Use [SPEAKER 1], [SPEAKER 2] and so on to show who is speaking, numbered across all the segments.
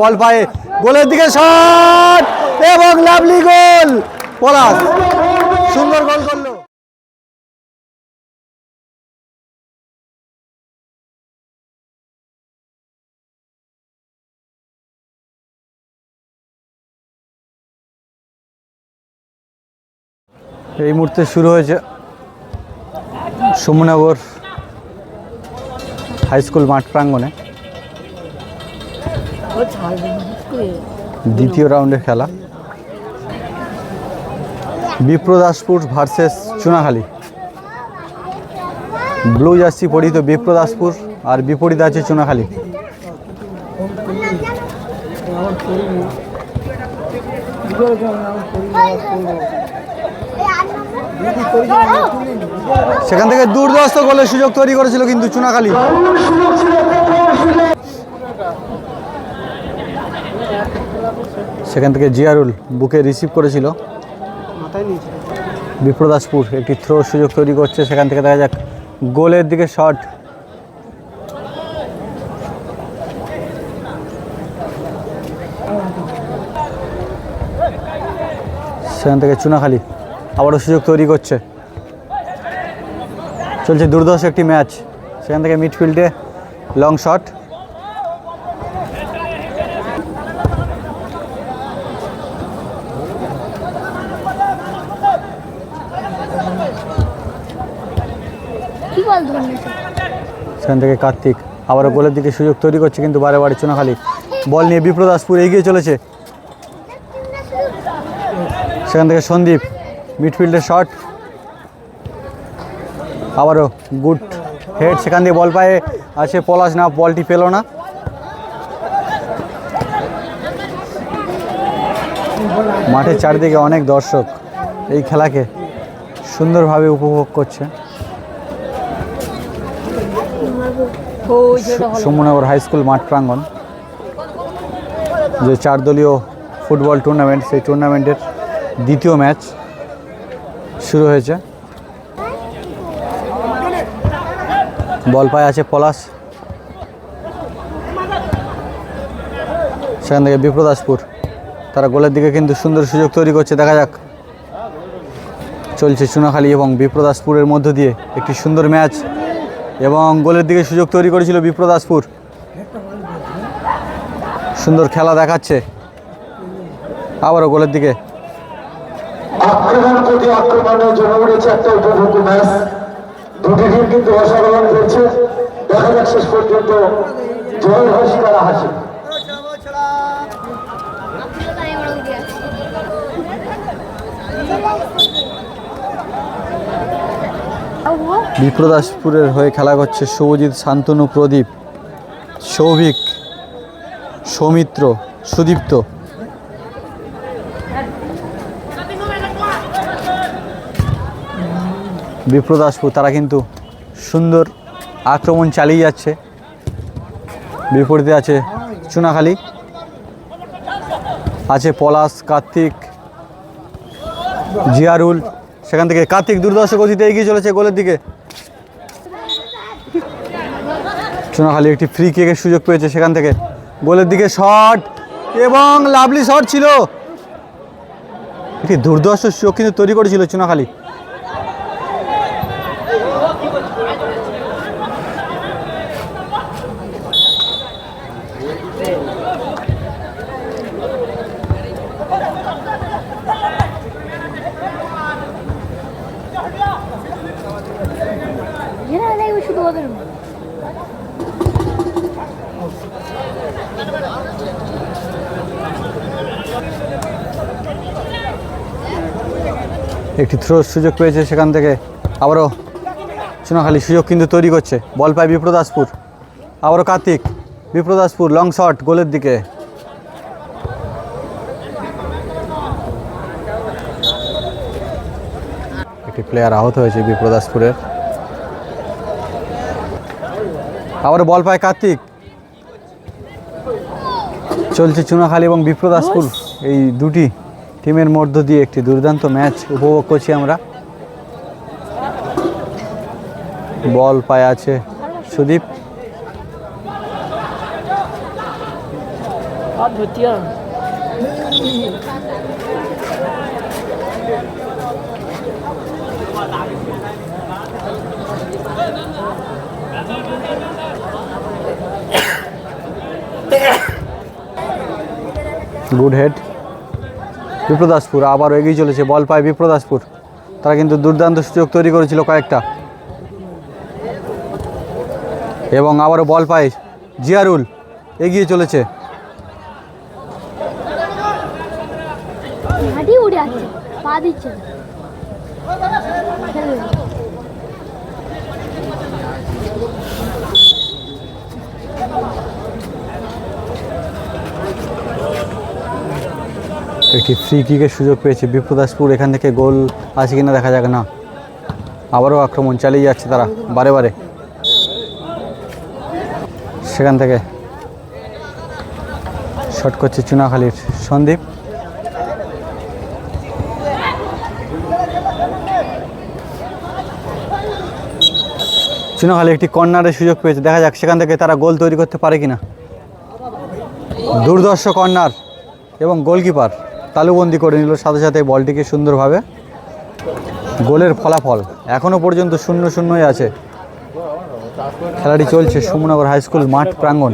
[SPEAKER 1] বল পায়ে গোলের দিকে শট এবং লাভলি গোল। পলাশ, সুন্দর গোল করল। এই মুহূর্তে শুরু হয়েছে সুমনগর হাই স্কুল মাঠ প্রাঙ্গণে। দ্বিতীয় রাউন্ডের খেলা। Bipradaspur versus Chunakhali. Blue jersey পরিহিত বিপ্রদাসপুর আর বিপরীত আছে চুনাখালী। সেখান থেকে দুর্দস্ত গোলের সুযোগ তৈরি করেছিল কিন্তু চুনাখালী। সেখান থেকে জিয়ারুল বুকে রিসিভ করেছিল। বিপ্রদাসপুর একটি থ্রো সুযোগ তৈরি করছে সেখান থেকে দেখা যাক গোলের দিকে শট সেখান থেকে চুনাখালী আবারও সুযোগ তৈরি করছে। চলছে দুর্ধর্ষ একটি ম্যাচ সেখান থেকে মিডফিল্ডে লং শট
[SPEAKER 2] কি বল ধরেছে
[SPEAKER 1] সেখান থেকে কার্তিক আবারও গোলের দিকে সুযোগ তৈরি করছে কিন্তু বারে বারে চুনাখালী। বল নিয়ে বিপ্রদাসপুর এগিয়ে চলেছে। সেখান থেকে সন্দীপ, মিডফিল্ডের শট। আবারও গুড হেড, সেখান দিয়ে বল পায়ে আছে পলাশ, না, বলটি পেল না। মাঠের চারিদিকে অনেক দর্শক এই খেলাকে সুন্দরভাবে উপভোগ করছে। সুমনগর হাই স্কুল মাঠ প্রাঙ্গণ, যে চার দলীয় ফুটবল টুর্নামেন্ট সেই টুর্নামেন্টের দ্বিতীয় ম্যাচ শুরু হয়েছে। বল পায় আছে পলাশ। সেখান থেকে বিপ্রদাসপুর। তারা গোলের দিকে কিন্তু সুন্দর সুযোগ তৈরি করছে, দেখা যাক। চলছে চুনাখালী এবং বিপ্রদাসপুরের মধ্য দিয়ে একটি সুন্দর ম্যাচ এবং গোলের দিকে সুযোগ তৈরি করেছিল বিপ্রদাসপুর। সুন্দর খেলা দেখাচ্ছে। আবারও গোলের দিকে।
[SPEAKER 3] দেখা যাক শেষ পর্যন্ত হাসি তারা হাসি।
[SPEAKER 1] বিপ্রদাসপুরের হয়ে খেলা করছে শুভজিৎ, শান্তনু, প্রদীপ, সৌভিক, সৌমিত্র, সুদীপ্ত। বিপ্রদাসপুর, তারা কিন্তু সুন্দর আক্রমণ চালিয়ে যাচ্ছে। বিপরীতে আছে চুনাখালী, আছে পলাশ, কার্তিক, জিয়ারুল সেখান থেকে কার্তিক দুর্দর্শ গতিতে এগিয়ে চলেছে গোলের দিকে। সোনাখালী একটি ফ্রি কেকের সুযোগ পেয়েছে সেখান থেকে। গোলের দিকে শট এবং লাভলি শট ছিল। একটি দুর্দর্শ সুযোগ কিন্তু তৈরি করেছিল চুনাখালী একটি থ্রো সুযোগ পেয়েছে সেখান থেকে। আবারও চুনাখালী সুযোগ কিন্তু তৈরি করছে। বল পায় বিপ্রদাসপুর। আবারও কার্তিক, বিপ্রদাসপুর লং শট গোলের দিকে। একটি প্লেয়ার আহত হয়েছে বিপ্রদাসপুরের। আবারও বল পায় কার্তিক। চলছে চুনাখালী এবং বিপ্রদাসপুর। এই দুটি টিমের মধ্য দিয়ে একটি দুর্দান্ত ম্যাচ উপভোগ করছি আমরা। বল পায়ে আছে সুদীপ। গুড হেড বিপ্রদাসপুর, আবারও এগিয়ে চলেছে বল পায় বিপ্রদাসপুর। তারা কিন্তু দুর্দান্ত সুযোগ তৈরি করেছিল কয়েকটা। এবং আবারও বল পায় জিয়ারুল, এগিয়ে চলেছে।
[SPEAKER 2] পা দিচ্ছে।
[SPEAKER 1] একটি ফ্রি কিকের সুযোগ পেয়েছে বিপ্রদাসপুর এখান থেকে গোল আছে কিনা দেখা যাক না। আবারও আক্রমণ চালিয়ে যাচ্ছে তারা বারে বারে। সেখান থেকে শট করছে চুনাখালীর সন্দীপ। চুনাখালী একটি কর্নারের সুযোগ পেয়েছে। দেখা যাক সেখান থেকে তারা গোল তৈরি করতে পারে কিনা। দুর্দর্শ কর্নার এবং গোলকিপার তালুবন্দি করে নিল, সাথে সাথে বলটিকে সুন্দরভাবে। গোলের ফলাফল এখনও পর্যন্ত শূন্য শূন্যই আছে। খেলাটি চলছে সুমনগর হাই স্কুল মাঠ প্রাঙ্গণ।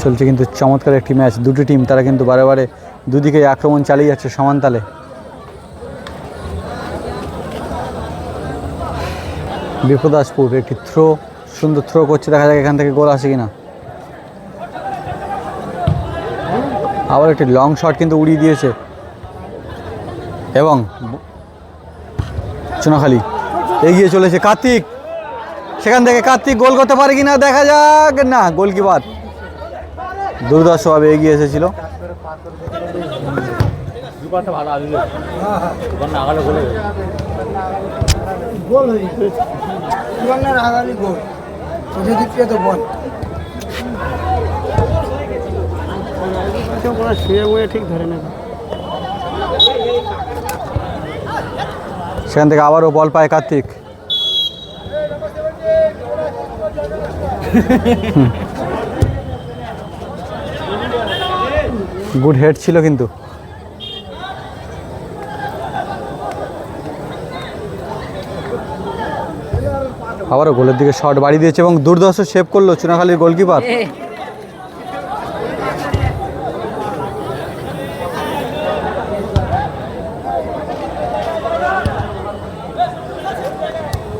[SPEAKER 1] চলছে কিন্তু চমৎকার একটি ম্যাচ। দুটি টিম, তারা কিন্তু বারে বারে দুদিকে আক্রমণ চালিয়ে যাচ্ছে সমান তালে বিপদাসপুর একটি থ্রো, সুন্দর থ্রো করছে, দেখা যাক এখান থেকে গোল আসে কিনা। আবার একটি লং শট কিন্তু উড়িয়ে দিয়েছে। এবং চুনাখালী এগিয়ে চলেছে কার্তিক। সেখান থেকে কার্তিক গোল করতে পারে কিনা দেখা যাক। না, গোলকিপার দুর্দর্শভাবে এগিয়ে এসেছিল। সেখান থেকে আবারও বল পায় কার্তিক। গুড হেড ছিল কিন্তু। আবারও গোলের দিকে শট বাড়িয়ে দিয়েছে এবং দুর্দর্শ সেভ করল চুনাখালীর গোলকিপার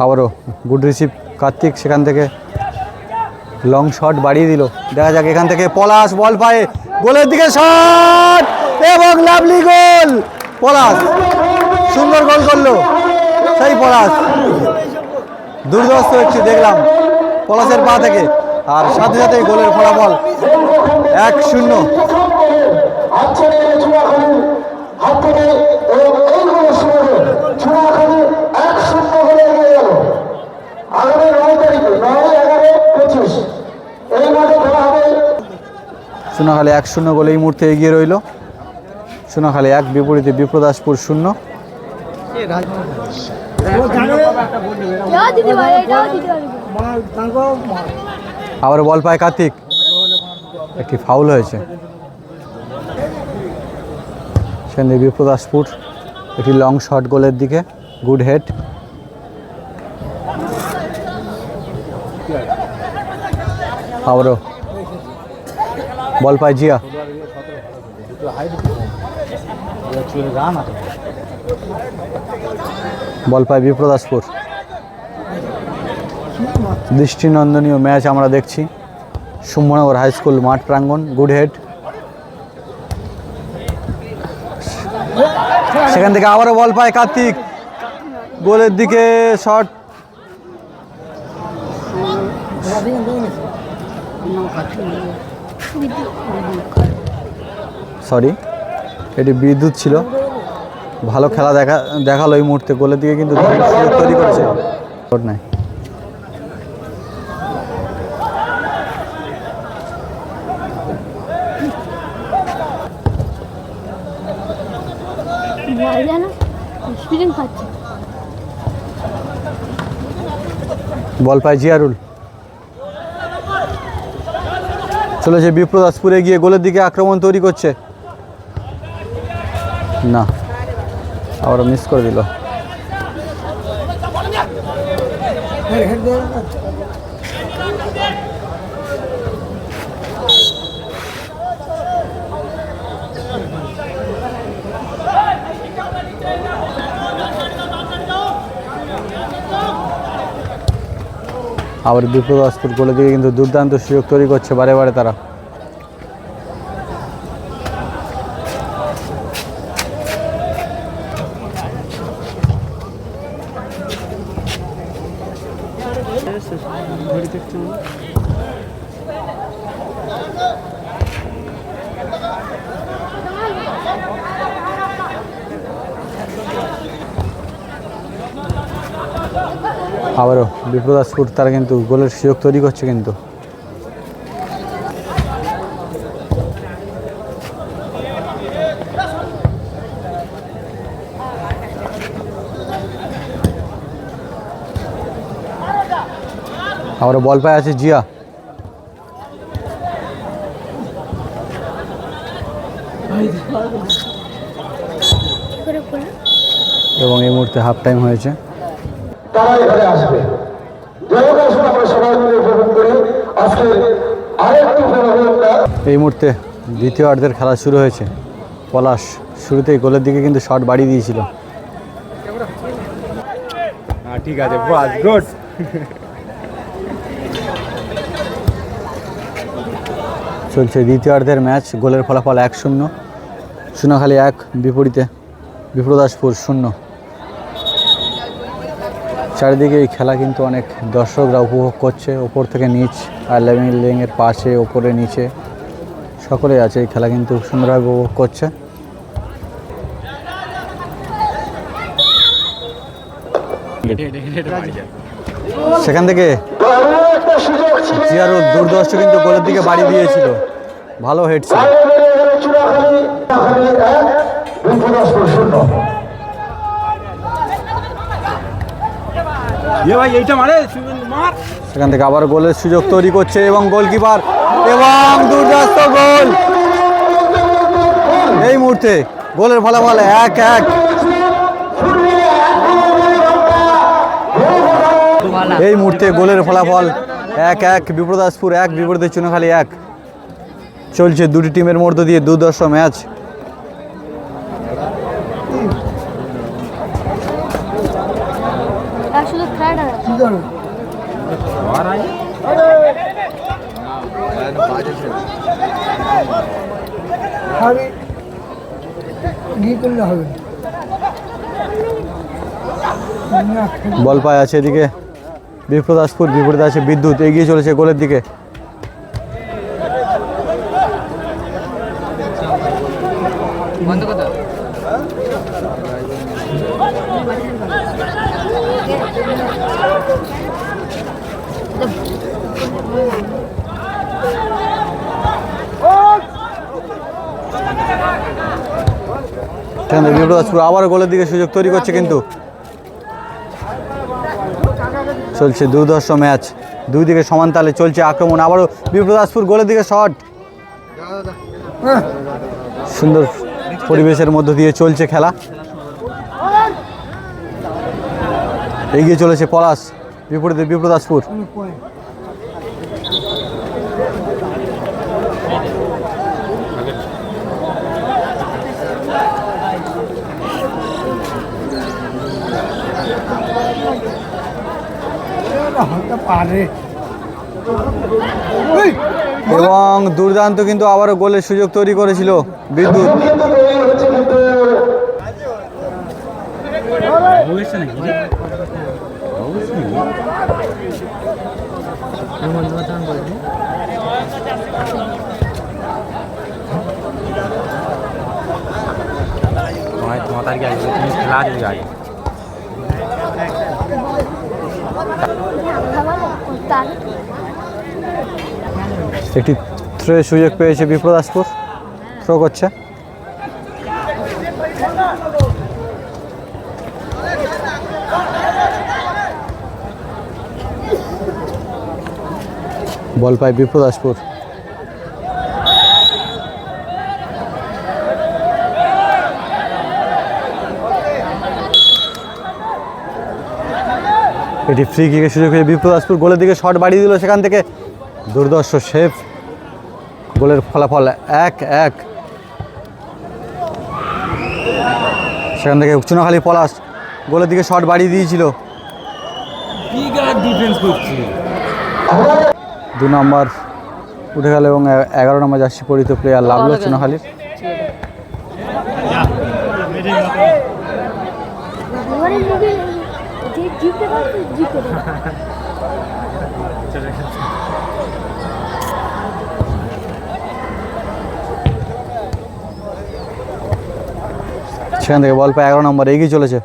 [SPEAKER 1] আবারও গুড রিসিভ কার্তিক সেখান থেকে লং শট বাড়িয়ে দিল। দেখা যাক এখান থেকে পলাশ বল পায়ে। গোলের দিকে শট এবং লাভলি গোল পলাশ, সুন্দর গোল করল। সেই পলাশ। দুর্দস্ত হচ্ছে দেখলাম পলাশের পা থেকে। আর সাথে সাথে গোলের ফলাফল এক শূন্য।
[SPEAKER 3] হাত ছেড়ে গেলে চুনাখালী হাত থেকে এবং এই গোলের সুযোগে চুনাখালী এক শূন্য গোলে এগিয়ে গেল আগামী নয় তারিখে নয় এগারো পঁচিশ এই মাঠে খেলা হবে
[SPEAKER 1] সোনাখালী এক শূন্য গোলে এই মুহূর্তে এগিয়ে রইল। সোনাখালী এক, বিপরীতে বিপ্রদাসপুর শূন্য। আবার বল পায় কার্তিক। একটি ফাউল হয়েছে। সেখানে বিপ্রদাসপুর, একটি লং শট গোলের দিকে। গুড হেড আবারও বল পায় জিয়া। বল পায় বিপ্রদাসপুর। দৃষ্টিনন্দনীয় ম্যাচ আমরা দেখছি। সুম্ভনগর হাই স্কুল মাঠ প্রাঙ্গণ, গুড হেড। সেখান থেকে আবারও বল পায় কার্তিক। গোলের দিকে শট। সরি এটি বিদ্যুৎ ছিল। ভালো খেলা দেখা দেখাল এই মুহূর্তে গোলের দিকে কিন্তু সুযোগ তৈরি করেছে। নাই।
[SPEAKER 2] বল
[SPEAKER 1] পায় জিয়ারুল। চলেছে বিপ্রদাসপুরে গিয়ে গোলের দিকে আক্রমণ তৈরি করছে। না আবার মিস করে দিল। আবার বিপ্রদাসপুর কোলে দিকে কিন্তু দুর্দান্ত সুযোগ তৈরি করছে বারে বারে তারা। আবারও বিপ্রদাসপুর তারা কিন্তু গোলের সুযোগ তৈরি করছে কিন্তু। আবারও বল পায় আছে জিয়া। এবং এই মুহূর্তে হাফ টাইম হয়েছে।
[SPEAKER 3] তারা এখানে আসবে। যাই আসুন আমরা সবাই মিলে উপভোগ করি। আজকে আরেকটি
[SPEAKER 1] এই মুহূর্তে দ্বিতীয় অর্ধের খেলা শুরু হয়েছে। পলাশ শুরুতেই গোলের দিকে কিন্তু শট বাড়িয়ে দিয়েছিল।
[SPEAKER 4] হ্যাঁ ঠিক আছে বাস গুড
[SPEAKER 1] চলছে দ্বিতীয় অর্ধের ম্যাচ গোলের ফলাফল এক শূন্য। সোনাখালী এক বিপরীতে বিপ্রদাসপুর শূন্য। চারিদিকে এই খেলা কিন্তু অনেক দর্শকরা উপভোগ করছে। ওপর থেকে নিচ আর লেভেলিংয়ের পাশে, ওপরে, নিচে সকলেই আছে। এই খেলা কিন্তু সুন্দরভাবে উপভোগ করছে। সেখান থেকে জিয়ারুল দুর্দর্শ কিন্তু গোলের দিকে বাড়ি দিয়েছিল। ভালো হেড ছিল
[SPEAKER 3] বাইরে বেরিয়ে গেল চূড়াখালী চূড়াখালী এক বিপদাসপুর শূন্য
[SPEAKER 4] এ ভাই এইটা মারে সুমন মার
[SPEAKER 1] সেখান থেকে আবার গোলের সুযোগ তৈরি করছে এবং গোলকিপার এবং দুর্দাস্ত গোল। এই মুহূর্তে গোলের ফলাফল এক এক। এই মুহূর্তে গোলের ফলাফল এক এক, বিপ্রদাসপুর এক বিপরীতে চুনখালী এক। চলছে দুটি টিমের মধ্য দিয়ে দুর্দর্শ ম্যাচ
[SPEAKER 2] আর শুধু খেলাটা না।
[SPEAKER 5] কি করো খালি গিয়ে করলে হবে। না না,
[SPEAKER 1] বল পায় আছে এদিকে। বিপ্রদাসপুর বিপরীতে আছে বিদ্যুৎ এগিয়ে চলেছে গোলের দিকে। সেখানে বিপ্রদাসপুর আবার গোলের দিকে সুযোগ তৈরি করছে কিন্তু। চলছে দুর্ধর্ষ ম্যাচ। দুই দিকে সমান তালে চলছে আক্রমণ। আবারও বিপ্রদাসপুর গোলের দিকে শট। সুন্দর পরিবেশের মধ্য দিয়ে চলছে খেলা। এগিয়ে চলেছে পলাশ। বিপরীতে বিপ্রদাসপুর
[SPEAKER 5] কোনো point। এটা হতে পারে ওই,
[SPEAKER 1] এবং দুর্দান্ত কিন্তু আবারও গোলের সুযোগ তৈরি করেছিল বিদ্যুৎ।
[SPEAKER 4] তোমার আগে আসবে তুমি খেলা আছে আগে।
[SPEAKER 1] একটি থ্রোয়ের সুযোগ পেয়েছে বিপ্রদাসপুর থ্রো করছে। বল পায় বিপ্রদাসপুর এটি ফ্রি কিকের সুযোগ পেয়ে বিপ্রদাসপুর গোলের দিকে শট বাড়িয়ে দিল। সেখান থেকে দুর্দর্শ শেফ গোলের ফলাফল এক এক। সেখান থেকে চুনাখালী পলাশ গোলের দিকে শট বাড়িয়ে দিয়েছিল। দু নম্বর উঠে গেল এবং এগারো নম্বর জার্সি পরিত প্লেয়ার লাভলো চুনাখালীর সেখান থেকে বল পায় এগারো নম্বর, এগিয়ে চলেছে।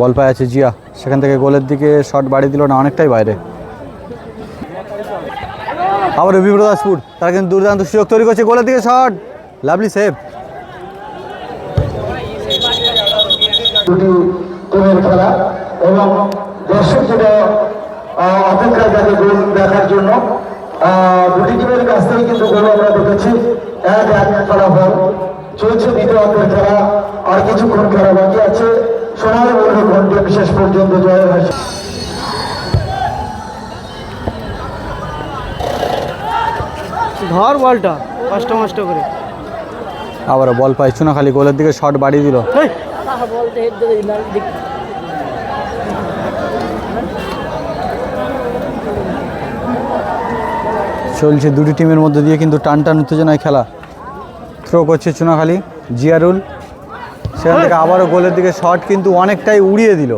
[SPEAKER 1] বল পায় আছে জিয়া। সেখান থেকে গোলের দিকে শট বাড়িয়ে দিল না, অনেকটাই বাইরে। আবার বিপ্রদাসপুর তারা কিন্তু দুর্দান্ত সুযোগ তৈরি করছে, গোলের দিকে শট। Lovely save.
[SPEAKER 3] এবং গোল দেখার জন্য। দুটি কাছ থেকে আমরা এক আর কিছুক্ষণ খেলা বাকি আছে। ঘন্টে বিশেষ পর্যন্ত জয়ের হাসি
[SPEAKER 5] ধর বলটা কষ্ট মষ্ট করে।
[SPEAKER 1] আবার বল পায় চুনাখালী গোলের দিকে শট বাড়িয়ে দিল। চলছে দুটি টিমের মধ্যে দিয়ে কিন্তু টান টান উত্তেজনায় খেলা। থ্রো করছে চুনাখালী জিয়ারুল। সেখান থেকে আবারও গোলের দিকে শট কিন্তু অনেকটাই উড়িয়ে দিল।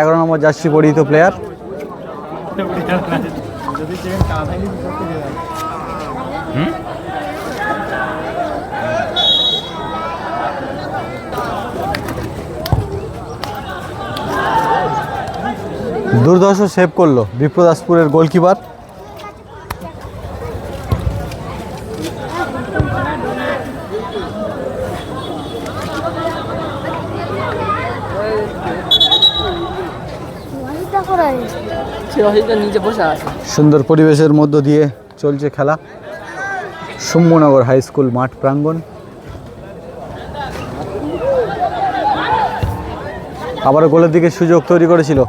[SPEAKER 1] এগারো নম্বর জার্সি পরিহিত প্লেয়ার দুর্দর্শ সেভ করল বিপ্রদাসপুরের গোলকিপার। সুন্দর পরিবেশের মধ্য দিয়ে চলছে খেলা। শম্ভুনগর হাই স্কুল মাঠ প্রাঙ্গণ। আবার গোলের দিকে সুযোগ তৈরি করেছিল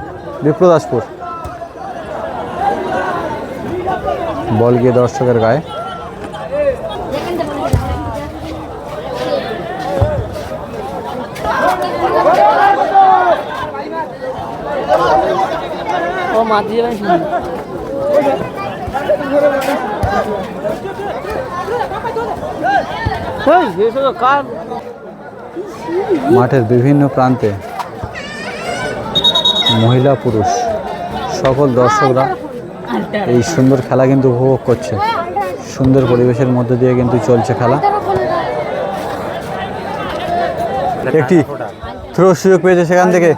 [SPEAKER 1] বিপ্রদাসপুর। বল গিয়ে দর্শকের গায়ে।
[SPEAKER 5] ও কার?
[SPEAKER 1] মাঠের বিভিন্ন প্রান্তে মহিলা, পুরুষ। সকল দর্শকরা এই সুন্দর খেলা কিন্তু উপভোগ করছে। সুন্দর পরিবেশের মধ্যে দিয়ে কিন্তু চলছে খেলা। একটি থ্রো সুযোগ পেয়েছে সেখান থেকে।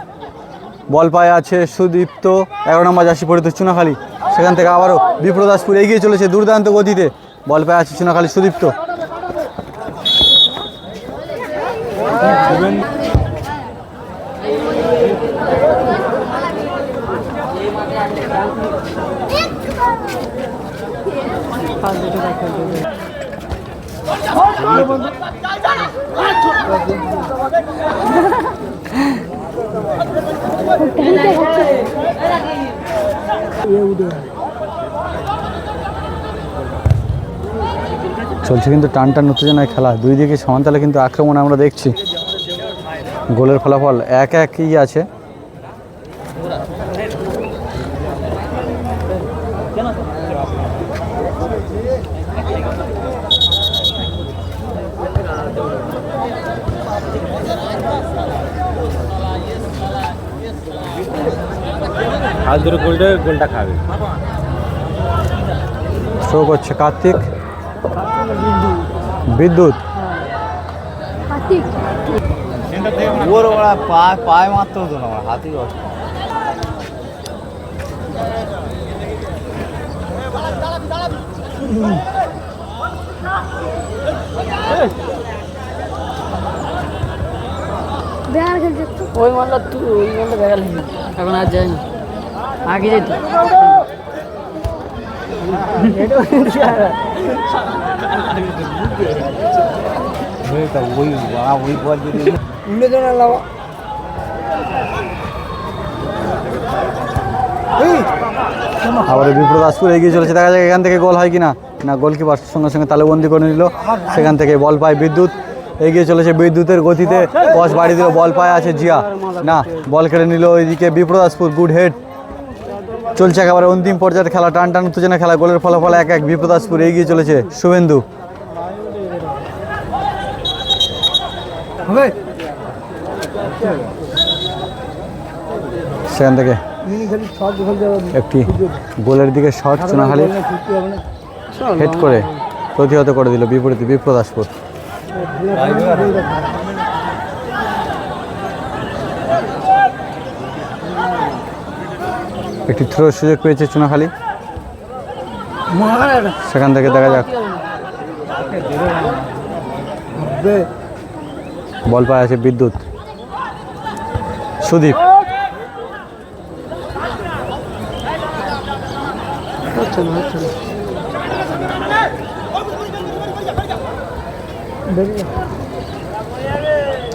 [SPEAKER 1] বল পায়ে আছে সুদীপ্ত। এগারো নম্বর জার্সি পরিত চুনাখালী। সেখান থেকে আবারও বিপ্রদাসপুর এগিয়ে চলেছে দুর্দান্ত গতিতে। বল পায়ে আছে চুনাখালী সুদীপ্ত। চলছে কিন্তু টান টান উত্তেজনায় খেলা। দুই দিকে সমানতালে কিন্তু আক্রমণ আমরা দেখছি। গোলের ফলাফল এক একই আছে।
[SPEAKER 4] হাত ধরে গোলটা গোলটা খাবে।
[SPEAKER 1] শো করছে কার্তিক। বিদ্যুৎ।
[SPEAKER 2] কার্তিক
[SPEAKER 6] ওর ওরা পায়ে পায়ে মারতে হতো না আমার হাতেই
[SPEAKER 2] বেড়ার খেলছে তো।
[SPEAKER 7] ওই মালটা তুই ওই মালটা দেখা লাগবে এখন আর যায়নি।
[SPEAKER 1] আবার বিপ্রদাসপুর এগিয়ে চলেছে। দেখা যাক এখান থেকে গোল হয় কিনা। না গোলকিপার সঙ্গে সঙ্গে তালেবন্দি করে নিল। সেখান থেকে বল পায় বিদ্যুৎ। এগিয়ে চলেছে বিদ্যুতের গতিতে। বস বাড়ি দিল, বল পায় আছে জিয়া। না, বল কেড়ে নিল ওইদিকে বিপ্রদাসপুর গুড হেড চলছে একেবারে অন্তিম পর্যায়ের খেলা। টান টান উত্তেজনা খেলা গোলের ফলাফল এক এক বিপ্রদাসপুর এগিয়ে চলেছে শুভেন্দু। সেখান থেকে
[SPEAKER 5] শর্ট
[SPEAKER 1] একটি গোলের দিকে শট চুনাখালি
[SPEAKER 5] ছুটতে
[SPEAKER 1] হেড করে প্রতিহত করে দিল বিপরীতে বিপ্রদাসপুর। একটি থ্রো সুযোগ পেয়েছে চুনাখালি। সেখান থেকে দেখা যাক। বল পায় আছে বিদ্যুৎ। সুদীপ।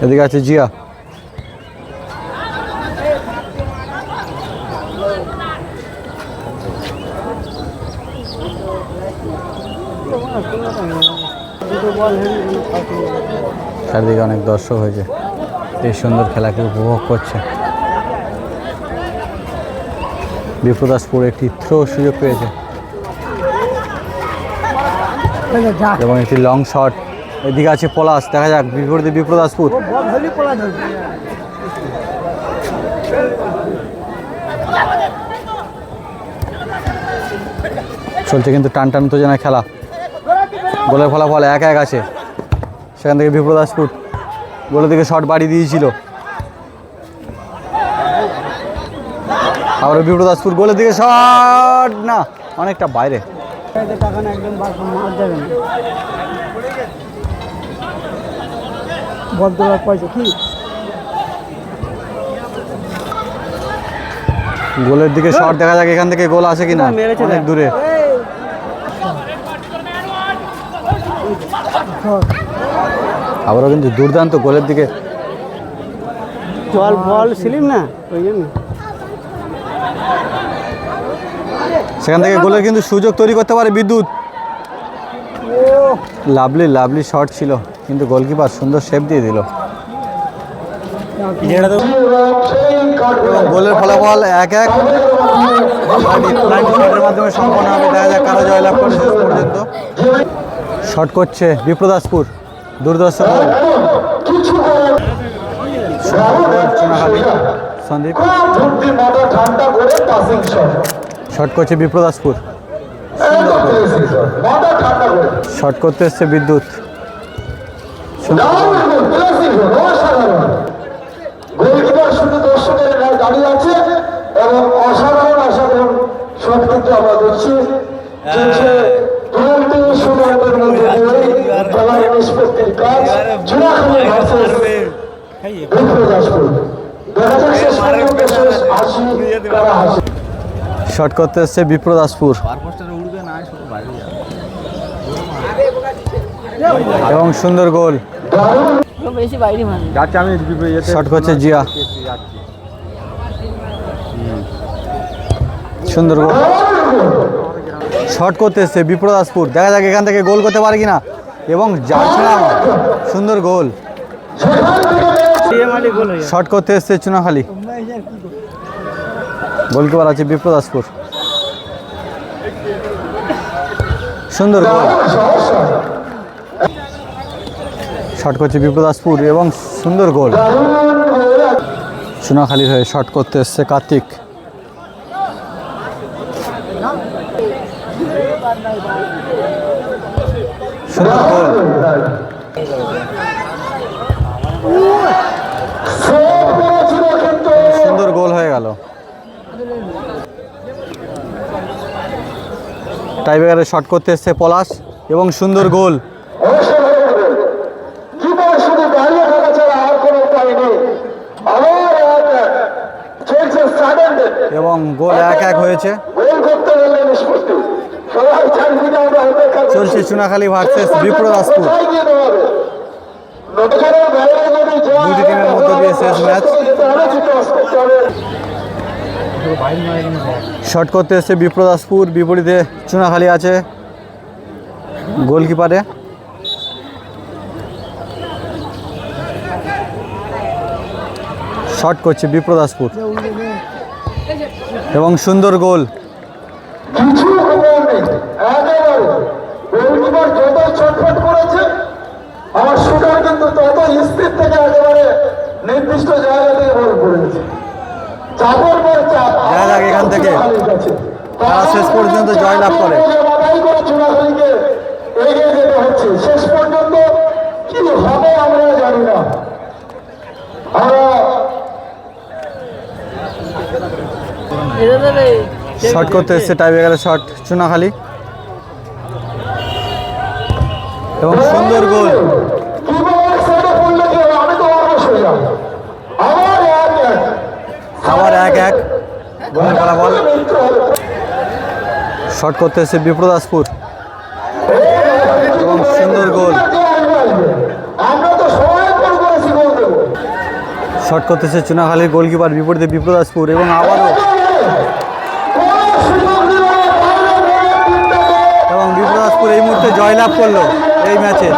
[SPEAKER 1] এদিকে আছে জিয়া
[SPEAKER 5] দুটো বল হেরি কোনো ফাউল নেই।
[SPEAKER 1] চারিদিকে অনেক দর্শক হয়েছে। এই সুন্দর খেলাকে উপভোগ করছে। বিপ্রদাসপুর একটি থ্রো সুযোগ পেয়েছে। এবং একটি লং শট এদিকে আছে পলাশ, দেখা যাক, বিপরীতে বিপ্রদাসপুর চলছে কিন্তু টান টান উত্তেজনায় খেলা। গোলের ফলাফল এক এক আছে। সেখান থেকে বিপ্রদাসপুর গোলের দিকে শট বাড়ি দিয়েছিল। আবার বিপ্রদাসপুর গোলের দিকে শট না অনেকটা বাইরে। গোলের দিকে শট দেখা যাক এখান থেকে গোল আছে কিনা। অনেক দূরে। আবারও কিন্তু দুর্দান্ত গোলের দিকে।
[SPEAKER 5] জল বল সিলিম না ওই জন্য।
[SPEAKER 1] সেখান থেকে গোলের কিন্তু সুযোগ তৈরি করতে পারে বিদ্যুৎ। লাভলি লাভলি শট ছিল কিন্তু গোলকিপার সুন্দর সেভ দিয়ে দিল। গোলের ফলাফল এক এক। শটের মাধ্যমে সম্পন্ন হবে দেখা যাক কারা জয়লাভ করে শেষ পর্যন্ত। শট করছে বিপ্রদাসপুর দুর্দর্শ সন্দীপ।
[SPEAKER 3] শট
[SPEAKER 1] করছে বিপ্রদাসপুর।
[SPEAKER 3] শট
[SPEAKER 1] করতে এসছে বিদ্যুৎ।
[SPEAKER 3] এবং অসাধারণ অসাধারণ আমরা দেখছি চলছে টুয়েন্টি শুরুতের মধ্যে দিয়ে খেলার নিষ্পত্তির কাজ চুনাখালী ভার্সেস
[SPEAKER 1] শট করতে এসছে বিপ্রদাসপুর এবং সুন্দর গোল।
[SPEAKER 3] দারুণ।
[SPEAKER 7] ও বেশি বাইরে মারবে
[SPEAKER 4] যাচ্ছে আমি
[SPEAKER 1] শট করছে জিয়া। সুন্দর গোল। শর্ট করতে এসছে বিপ্রদাসপুর দেখা যাক এখান থেকে গোল করতে পারে কিনা। এবং যাচ্ছে না সুন্দর গোল। শর্ট করতে এসছে চুনাখালি। গোলকিপার আছে? বিপ্রদাসপুর সুন্দর গোল শট করছে বিপ্রদাসপুর এবং সুন্দর গোল। সোনাখালির হয়ে শট করতে এসছে কার্তিক। সুন্দর গোল। সুন্দর গোল হয়ে গেল। টাইব্রেকারে শট করতে এসছে পলাশ এবং সুন্দর গোল। এবং গোল এক এক হয়েছে। চলছে চুনাখালী ভার্সেস বিপ্রদাসপুর দুটি টিমের মধ্যে দিয়ে শেষ ম্যাচ। শট করতে এসছে বিপ্রদাসপুর বিপরীতে চুনাখালী আছে গোলকিপারে। শট করছে বিপ্রদাসপুর এবং সুন্দর গোল
[SPEAKER 3] কিছু খবর নেই একেবারে গোলকিপার যতই ছটফট করেছে আমার শুটার কিন্তু তত স্থির থেকে একেবারে নির্দিষ্ট জায়গা থেকে বল করেছে। চাপের পর চাপ
[SPEAKER 1] দেখা যাক এখান থেকে তারা শেষ পর্যন্ত জয়লাভ করে।
[SPEAKER 3] বাধাই করে চুনাখালীকে এগিয়ে যেতে হচ্ছে। শেষ পর্যন্ত কি হবে আমরা জানি না। আমরা
[SPEAKER 1] শট করতে এসছে টাইব্রেকারের শট চুনাখালী। এবং সুন্দর গোল
[SPEAKER 3] কীভাবে সাইডে পড়লে কি হবে? আমি তো অবশ হয়ে যাব আবার এক এক
[SPEAKER 1] আবার এক এক। গোল বল শট করতে এসছে বিপ্রদাসপুর। এবং সুন্দর গোল। শট করতে এসছে চুনাখালীর গোলকিপার বিপরীতে বিপ্রদাসপুর এবং আবারও। এবং বিপ্রদাসপুর এই মুহূর্তে জয়লাভ করল এই ম্যাচে।